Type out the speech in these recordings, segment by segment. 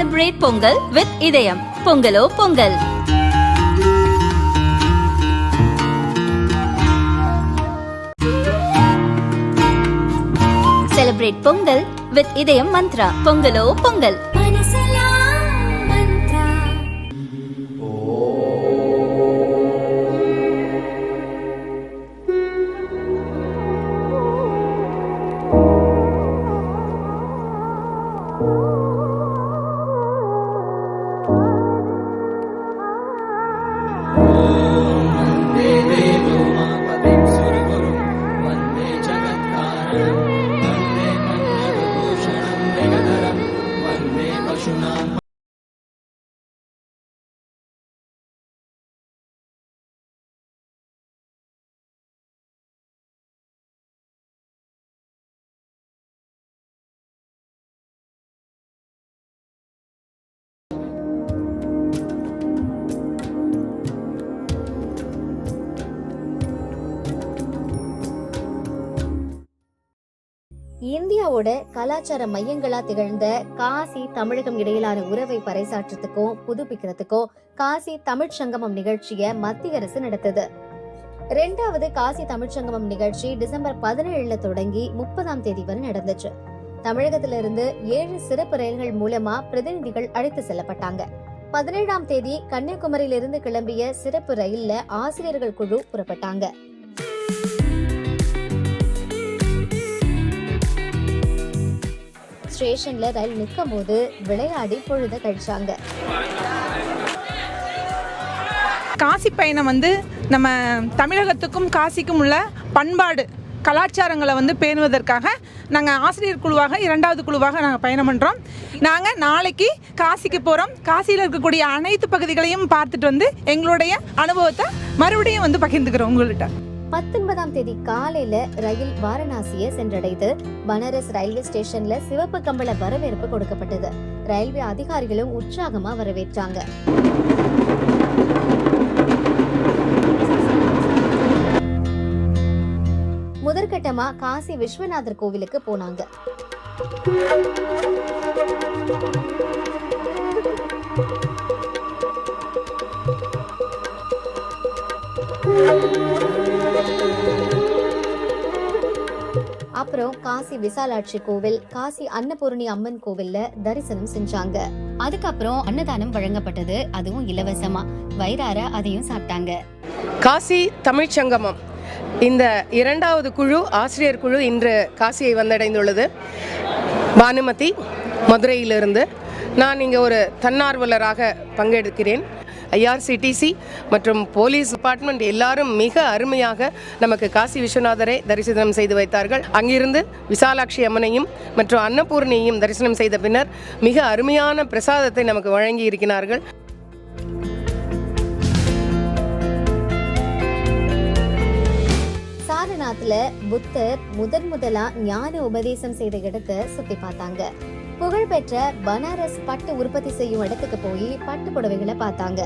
Celebrate Pongal with இதயம் பொங்கலோ Pongal celebrate Pongal with இதயம் மந்த்ரா பொங்கலோ பொங்கல் இந்தியாவோட கலாச்சார மையங்களா திகழ்ந்த காசி தமிழகம் இடையிலான உறவை பறைசாற்றத்துக்கும் புதுப்பிக்கிறதுக்கும் காசி தமிழ்ச் சங்கமம் நிகழ்ச்சிய மத்திய அரசு நடத்தது. ரெண்டாவது காசி தமிழ்ச்சங்கமம் நிகழ்ச்சி டிசம்பர் பதினேழுல தொடங்கி முப்பதாம் தேதி வரை நடந்துச்சு. தமிழகத்திலிருந்து இருந்து ஏழு சிறப்பு ரயில்கள் மூலமா பிரதிநிதிகள் அழைத்து செல்லப்பட்டாங்க. பதினேழாம் தேதி கன்னியாகுமரியிலிருந்து கிளம்பிய சிறப்பு ரயில்ல ஆசிரியர்கள் குழு புறப்பட்டாங்க. ஸ்டேஷன்ல ரயில் நிற்கும் போது விளையாடி பொழுத கழிச்சாங்க. காசி பயணம் வந்து நம்ம தமிழகத்துக்கும் காசிக்கும் உள்ள பண்பாடு கலாச்சாரங்களை வந்து பேணுவதற்காக நாங்கள் ஆசிரியர் குழுவாக இரண்டாவது குழுவாக நாங்கள் பயணம் பண்ணுறோம் நாங்கள் நாளைக்கு காசிக்கு போகிறோம் காசியில் இருக்கக்கூடிய அனைத்து பகுதிகளையும் பார்த்துட்டு வந்து எங்களுடைய அனுபவத்தை மறுபடியும் வந்து பகிர்ந்துக்கிறோம் உங்கள்கிட்ட பத்தொன்பதாம் தேதி காலையில ரயில் வாரணாசியை சென்றடைந்து பனாரஸ் ரயில்வே ஸ்டேஷன்ல சிவப்பு கம்பள வரவேற்பு கொடுக்கப்பட்டது. ரயில்வே அதிகாரிகளும் உற்சாகமா வரவேற்றாங்க. முதற்கட்டமா காசி விஸ்வநாதர் கோவிலுக்கு போனாங்க. அப்புறம் காசி விசாலாட்சி கோவில் காசி அன்னபூரணி அம்மன் கோவில்ல தரிசனம் செஞ்சாங்க. அதுக்கப்புறம் அன்னதானம் வழங்கப்பட்டது அதுவும் இலவசமா. வயிறார அதையும் சாப்பிட்டாங்க. காசி தமிழ்ச் சங்கமம். இந்த இரண்டாவது குழு ஆசிரியர் குழு இன்று காசியை வந்தடைந்துள்ளது. பானுமதி மதுரையிலிருந்து. நான் இங்கே ஒரு தன்னார்வலராக பங்கெடுக்கிறேன். ஐஆர்சிடிசி மற்றும் போலீஸ் டிபார்ட்மெண்ட் எல்லாரும் மிக அருமையாக நமக்கு காசி விஸ்வநாதரை தரிசனம் செய்து வைத்தார்கள். அங்கிருந்து விசாலாட்சி அம்மனையும் மற்றும் அன்னபூர்ணியையும் தரிசனம் செய்த பின்னர் மிக அருமையான பிரசாதத்தை நமக்கு வழங்கி இருக்கிறார்கள். சாரநாத்தில் புத்தர் முதன் முதலா ஞான உபதேசம் செய்த இடத்தை சுத்தி பார்த்தாங்க. புகழ்பெற்ற பனாரஸ் பட்டு உற்பத்தி செய்யும் இடத்துக்கு போய் பட்டு புடவைகளை பார்த்தாங்க.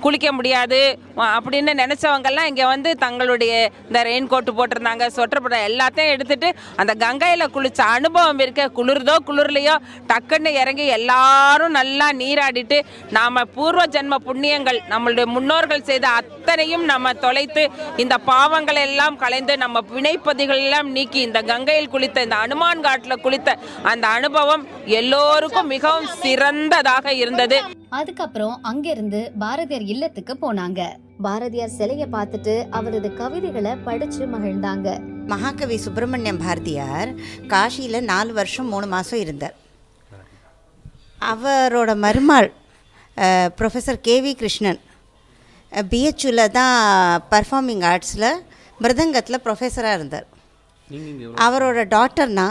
குளிக்க முடியாது. அப்படின்னு நினச்சவங்கெல்லாம் இங்கே வந்து தங்களுடைய இந்த ரெயின் கோட்டு போட்டிருந்தாங்க சொட்டர் எல்லாத்தையும் எடுத்துட்டு அந்த கங்கையில் குளிச்ச அனுபவம் இருக்க குளிர்தோ குளிர்லையோ டக்குன்னு இறங்கி எல்லாரும் நல்லா நீராடிட்டு நாம் பூர்வ ஜென்ம புண்ணியங்கள் நம்மளுடைய முன்னோர்கள் செய்த அத்தனையும் நம்ம தொலைத்து இந்த பாவங்கள் எல்லாம் கலைந்து நம்ம வினைப்பதிகள் எல்லாம் நீக்கி இந்த கங்கையில் குளித்த இந்த அனுமான் காட்டில் குளித்த அந்த அனுபவம் எல்லோருக்கும் மிகவும் சிறந்ததாக இருந்தது. அதுக்கப்புறம் அங்கிருந்து பாரதியார் இல்லத்துக்கு போனாங்க. பாரதியார் சிலைய பார்த்துட்டு அவரது கவிதைகளை படிச்சு மகிழ்ந்தாங்க. மகாகவி சுப்பிரமணியம் பாரதியார் காஷியில் நாலு வருஷம் மூணு மாதம் இருந்தார். அவரோட மருமாள் ப்ரொஃபஸர் கேவி கிருஷ்ணன் பிஹெச்யூவில் தான் பர்ஃபார்மிங் ஆர்ட்ஸில் மிருதங்கத்தில் ப்ரொஃபஸராக இருந்தார். அவரோட டாக்டர்னா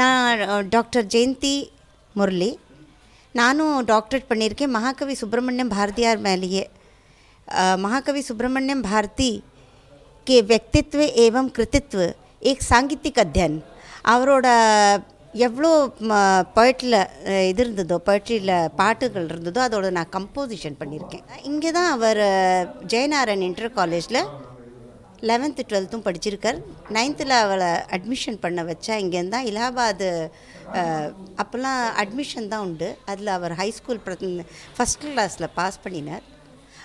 நான் டாக்டர் ஜெயந்தி முரளி நானும் டாக்டரேட் பண்ணியிருக்கேன். மகாகவி சுப்பிரமணியம் பாரதியார் மேலேயே. மகாகவி சுப்பிரமணியம் பாரதி கே வெக்தித்வ ஏவம் கிருத்தித்வ ஏக் சாங்கித்திக் அத்தியன். அவரோட எவ்வளோ பொயட்டில் இது இருந்ததோ பொயட்ரியில் பாட்டுகள் இருந்ததோ அதோட நான் கம்போசிஷன் பண்ணியிருக்கேன். இங்கே தான் அவர் ஜெயநாரன் இன்டர் காலேஜில் லெவன்த்து டுவெல்த்தும் படிச்சிருக்கார். நைன்த்தில் அவளை அட்மிஷன் பண்ண வச்சா இங்கேருந்தான் இலாபாத் அப்போல்லாம் அட்மிஷன் தான் உண்டு. அதில் அவர் ஹைஸ்கூல் ஃபஸ்ட் கிளாஸில் பாஸ் பண்ணினார்.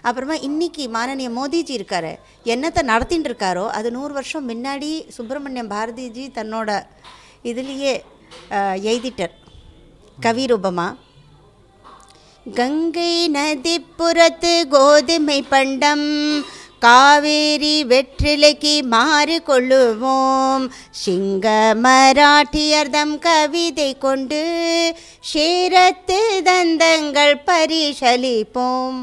அப்புறமா இன்னைக்கு மானனீய மோதிஜி இருக்கார். என்னத்தை நடத்தின்னு இருக்காரோ அது நூறு வருஷம் முன்னாடி சுப்பிரமணியம் பாரதிஜி தன்னோட இதுலேயே எய்திட்டர் எழுதிட்டார். கவிரூபமாக கங்கை நதிப்புறத்து கோதுமை பண்டம் காவேரி வெற்றிலைக்கு மாறு கொள்ளுவோம். சிங்க மராட்டியர்தம் கவிதை கொண்டு ஷேரத்து தந்தங்கள் பரிசளிப்போம்.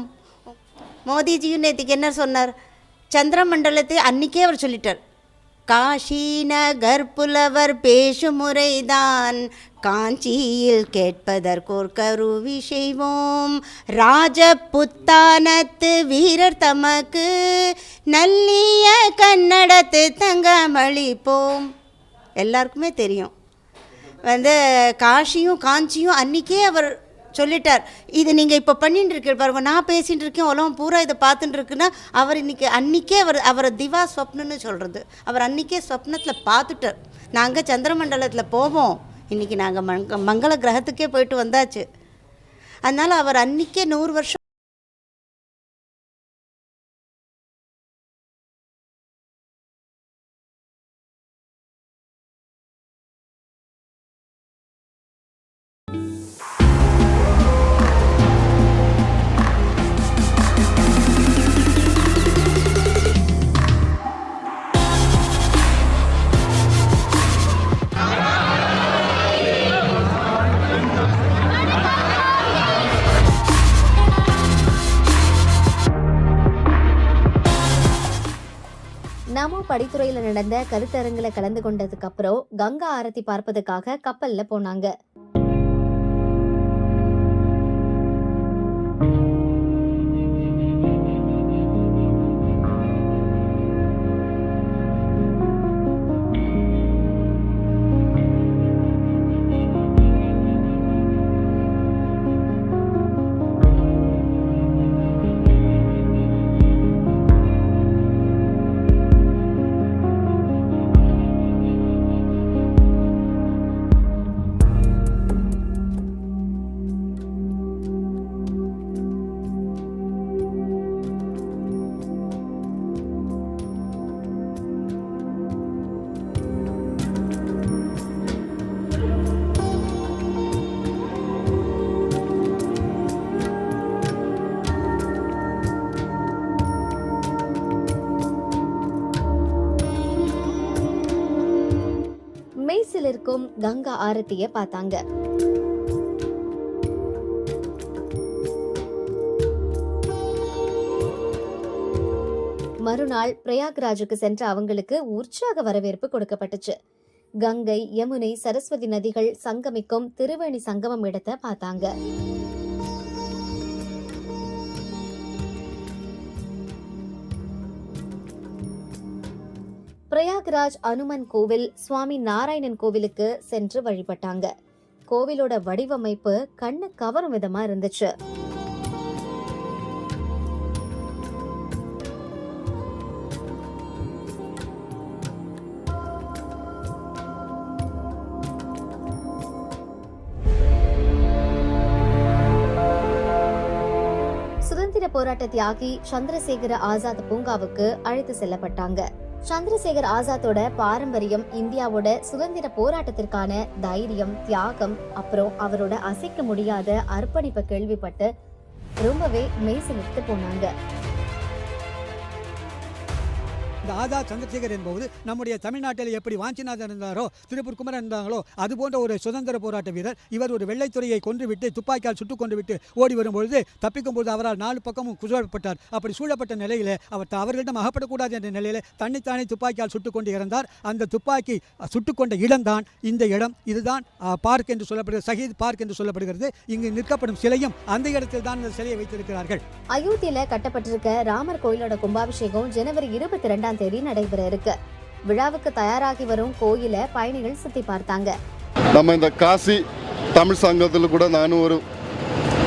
மோடிஜியும் நேற்றுக்கு என்ன சொன்னார்? சந்திரமண்டலத்தை அன்னைக்கே அவர் சொல்லிட்டார். காஷி நகர் புலவர் பேசும் காஞ்சியில் கேட்பதற்கோர் கருவி செய்வோம். ராஜபுத்தானத்து வீரர் தமக்கு நல்லிய கன்னடத்து தங்கமளிப்போம். எல்லாருக்குமே தெரியும். வந்து காஷியும் காஞ்சியும் அன்றைக்கே அவர் சொல்லிட்டார். இது நீங்கள் இப்போ பண்ணிட்டு இருக்க பாருங்க. நான் பேசிகிட்டு இருக்கேன் உலகம் பூரா இதை பார்த்துட்டு இருக்குன்னா அவர் இன்றைக்கி அன்றைக்கே அவர் அவரை திவா ஸ்வப்னன்னு சொல்கிறது அவர் அன்றைக்கே ஸ்வப்னத்தில் பார்த்துட்டார். நாங்கள் சந்திரமண்டலத்தில் போவோம். இன்றைக்கி நாங்கள் மங்க மங்கள கிரகத்துக்கே போயிட்டு வந்தாச்சு. அதனால் அவர் அன்றைக்கே நூறு வருஷம் நமோ படித்துறையில நடந்த கருத்தரங்குல கலந்து கொண்டதுக்கு அப்புறம் கங்கா ஆரத்தி பார்ப்பதுக்காக கப்பல்ல போனாங்க. எல்லாரும் கங்கா ஆரத்திய பார்த்தாங்க. மறுநாள் பிரயாக்ராஜுக்கு சென்ற அவங்களுக்கு உற்சாக வரவேற்பு கொடுக்கப்பட்டுச்சு. கங்கை யமுனை சரஸ்வதி நதிகள் சங்கமிக்கும் திருவேணி சங்கமம் இடத்தை பார்த்தாங்க. பிரயாக்ராஜ் அனுமன் கோவில் சுவாமி நாராயணன் கோவிலுக்கு சென்று வழிபட்டாங்க. கோவிலோட வடிவமைப்பு கண்ணு கவரும் விதமா இருந்துச்சு. சுதந்திர போராட்ட தியாகி சந்திரசேகர ஆசாத் பூங்காவுக்கு அழைத்து செல்லப்பட்டாங்க. சந்திரசேகர் ஆசாத்தோட பாரம்பரியம் இந்தியாவோட சுதந்திர போராட்டத்திற்கான தைரியம் தியாகம் அப்புறம் அவரோட அசைக்க முடியாத அர்ப்பணிப்பை கேள்விப்பட்டு ரொம்பவே மெய்சிலிர்த்து போனாங்க. இந்த ஆசாத் சந்திரசேகர் என்பவர் நம்முடைய தமிழ்நாட்டில் எப்படி வாஞ்சிநாதன் இருந்தாரோ திருப்பூர் குமரன் இருந்தாங்களோ அது போன்ற ஒரு சுதந்திர போராட்ட வீரர் இவர் ஒரு வெள்ளைத்துறையை கொன்றுவிட்டு துப்பாக்கியால் சுட்டுக் கொண்டு விட்டு ஓடி வரும்பொழுது தப்பிக்கும் பொழுது அவரால் நாலு பக்கமும் சூழப்பட்டார் அப்படி சூழப்பட்ட நிலையில் அவர் அவர்களிடம் அகப்படக்கூடாது என்ற நிலையில் தன்னைத்தானே துப்பாக்கியால் சுட்டுக் கொண்டு இறந்தார். அந்த துப்பாக்கி சுட்டுக்கொண்ட இடம்தான் இந்த இடம். இதுதான் பார்க் என்று சொல்லப்படுகிறது சஹீத் பார்க் என்று சொல்லப்படுகிறது. இங்கு நிற்கப்படும் சிலையும் அந்த இடத்தில் தான் இந்த சிலையை வைத்திருக்கிறார்கள். அயோத்தியில கட்டப்பட்டிருக்க ராமர் கோயிலோட கும்பாபிஷேகம் ஜனவரி இருபத்தி ரெண்டாம் தேதி நடைபெற இருக்கு. விழாவுக்கு தயாராகி வரும் கோயில பயணிகள் சுத்தி பார்த்தாங்க. நம்ம இந்த காசி தமிழ் சங்கத்தில் கூட நானும் ஒரு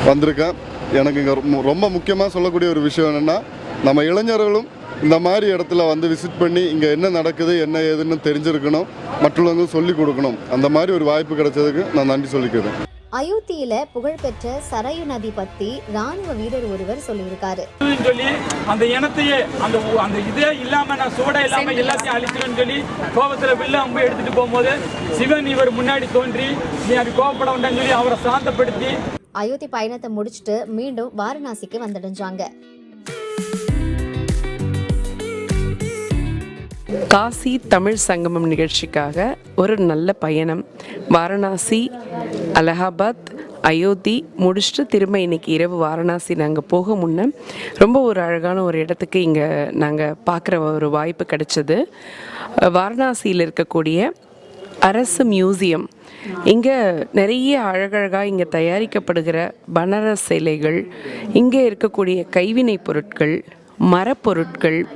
வந்திருக்கேன். எனக்கு இங்கே ரொம்ப முக்கியமாக சொல்லக்கூடிய ஒரு விஷயம் என்னென்னா நம்ம இளைஞர்களும் இந்த மாதிரி இடத்துல வந்து விசிட் பண்ணி இங்கே என்ன நடக்குது என்ன ஏதுன்னு தெரிஞ்சிருக்கணும் மற்றவங்களுக்கும் சொல்லிக் கொடுக்கணும். அந்த மாதிரி ஒரு வாய்ப்பு கிடைச்சதுக்கு நான் நன்றி சொல்லிக்கிறேன். அயோத்தியில புகழ்பெற்ற சரையு நதி பத்தி ராணுவ வீரர் ஒருவர் சொல்லியிருக்காரு. சொல்லி அந்த இனத்தையே அந்த அந்த இதே இல்லாம நான் சூட இல்லாம எல்லாத்தையும் அழிச்சிருவேன்னு சொல்லி கோபத்துல வில்ல அம்பு எடுத்துட்டு போகும்போது சிவன் இவர் முன்னாடி தோன்றி நீ அப்படி கோபப்பட வேண்டாம்னு சொல்லி அவரை சாந்தப்படுத்தி அயோத்தி பயணத்தை முடிச்சுட்டு மீண்டும் வாரணாசிக்கு வந்துடைஞ்சாங்க. காசி தமிழ் சங்கமம் நிகழ்ச்சிக்காக ஒரு நல்ல பயணம். வாரணாசி அலகாபாத் அயோத்தி முடிச்சுட்டு திரும்ப இன்னைக்கு இரவு வாரணாசி நாங்கள் போக முன்ன ரொம்ப ஒரு அழகான ஒரு இடத்துக்கு இங்கே நாங்கள் பார்க்குற ஒரு வாய்ப்பு கிடைச்சது. வாரணாசியில் இருக்கக்கூடிய அரசு மியூசியம். இங்கே நிறைய அழகழகாக இங்கே தயாரிக்கப்படுகிற பனாரஸ் சிலைகள் இங்கே இருக்கக்கூடிய கைவினைப் பொருட்கள் மரப்பொருட்கள்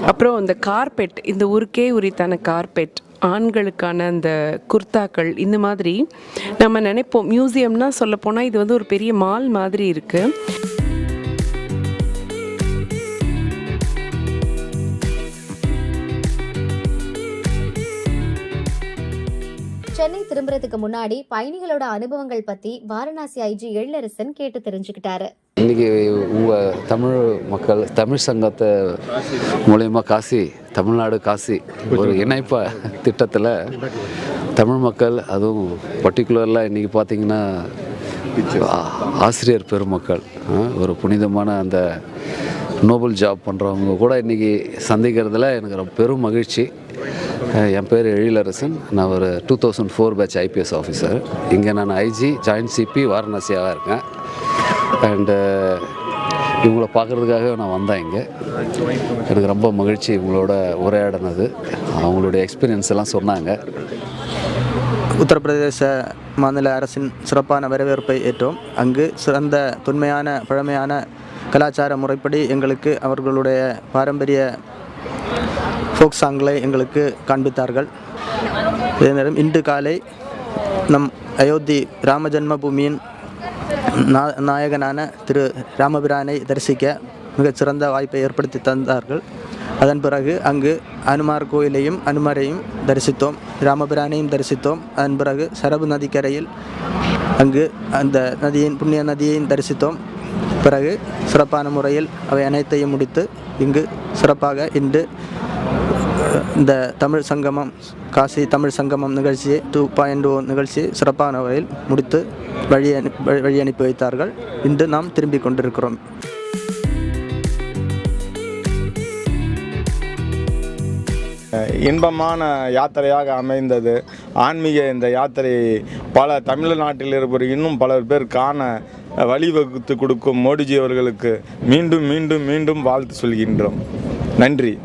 அப்புறம் இந்த கார்பெட் இந்த ஊருக்கே உரித்தான கார்பெட் ஆண்களுக்கான அந்த குர்தாக்கள் இந்த மாதிரி நம்ம நினைப்போம். மியூசியம்னா சொல்லப்போனால் இது வந்து ஒரு பெரிய மால் மாதிரி இருக்குது சென்னை திரும்புறதுக்கு முன்னாடி பயணிகளோட அனுபவங்கள் பத்தி வாரணாசி ஐஜி எழிலரசன் கேட்டு தெரிஞ்சுக்கிட்டாரு. இன்றைக்கி உங்கள் தமிழ் மக்கள் தமிழ் சங்கத்தை மூலயமா காசி தமிழ்நாடு காசி ஒரு இணைப்ப திட்டத்தில் தமிழ் மக்கள் அதுவும் பர்டிகுலரில் இன்றைக்கி பார்த்தீங்கன்னா ஆசிரியர் பெருமக்கள் ஒரு புனிதமான அந்த நோபல் ஜாப் பண்ணுறவங்க கூட இன்றைக்கி சந்திக்கிறதுல எனக்கு ரொம்ப பெரும் மகிழ்ச்சி. என் பேர் எழிலரசன். நான் ஒரு two thousand four batch IPS officer இங்கே நான் ஐஜி ஜாயின்ட் சிபி வாரணாசியாக இருக்கேன். அண்டு இவங்கள பார்க்குறதுக்காக நான் வந்தேன் இங்கே. எனக்கு ரொம்ப மகிழ்ச்சி இவங்களோட உரையாடினது. அவங்களுடைய எக்ஸ்பீரியன்ஸ் எல்லாம் சொன்னாங்க. உத்தரப்பிரதேச மாநில அரசின் சிறப்பான வரவேற்பை ஏற்றோம். அங்கு சிறந்த தொன்மையான பழமையான கலாச்சார முறைப்படி எங்களுக்கு அவர்களுடைய பாரம்பரிய ஃபோக் சாங்களை எங்களுக்கு காண்பித்தார்கள். இதே நேரம் இன்று காலை நம் அயோத்தி ராம ஜன்மபூமியின் நா நாயகனான திரு ராமபிரானை தரிசிக்க மிகச்சிறந்த வாய்ப்பை ஏற்படுத்தி தந்தார்கள். அதன் பிறகு அங்கு அனுமார் கோயிலையும் அனுமரையும் தரிசித்தோம். ராமபிரானையும் தரிசித்தோம். அதன் பிறகு சரபு நதிக்கரையில் அங்கு அந்த நதியின் புண்ணிய நதியையும் தரிசித்தோம். பிறகு சிறப்பான முறையில் அவை அனைத்தையும் முடித்து இங்கு சிறப்பாக இன்று இந்த தமிழ் சங்கமம் காசி தமிழ் சங்கமம் நிகழ்ச்சியை டூ பாயிண்ட் ஓ oh நிகழ்ச்சியை சிறப்பான வகையில் முடித்து வழி அனுப்பி வழி- வழி அனுப்பி வைத்தார்கள். இன்று நாம் திரும்பிக் கொண்டிருக்கிறோம். இன்பமான யாத்திரையாக அமைந்தது. ஆன்மீக இந்த யாத்திரை பல தமிழ்நாட்டில் இருப்பவர் இன்னும் பல பேர் காண வழிவகுத்து கொடுக்கும் மோடிஜி அவர்களுக்கு மீண்டும் மீண்டும் மீண்டும் வாழ்த்து சொல்கின்றோம். நன்றி.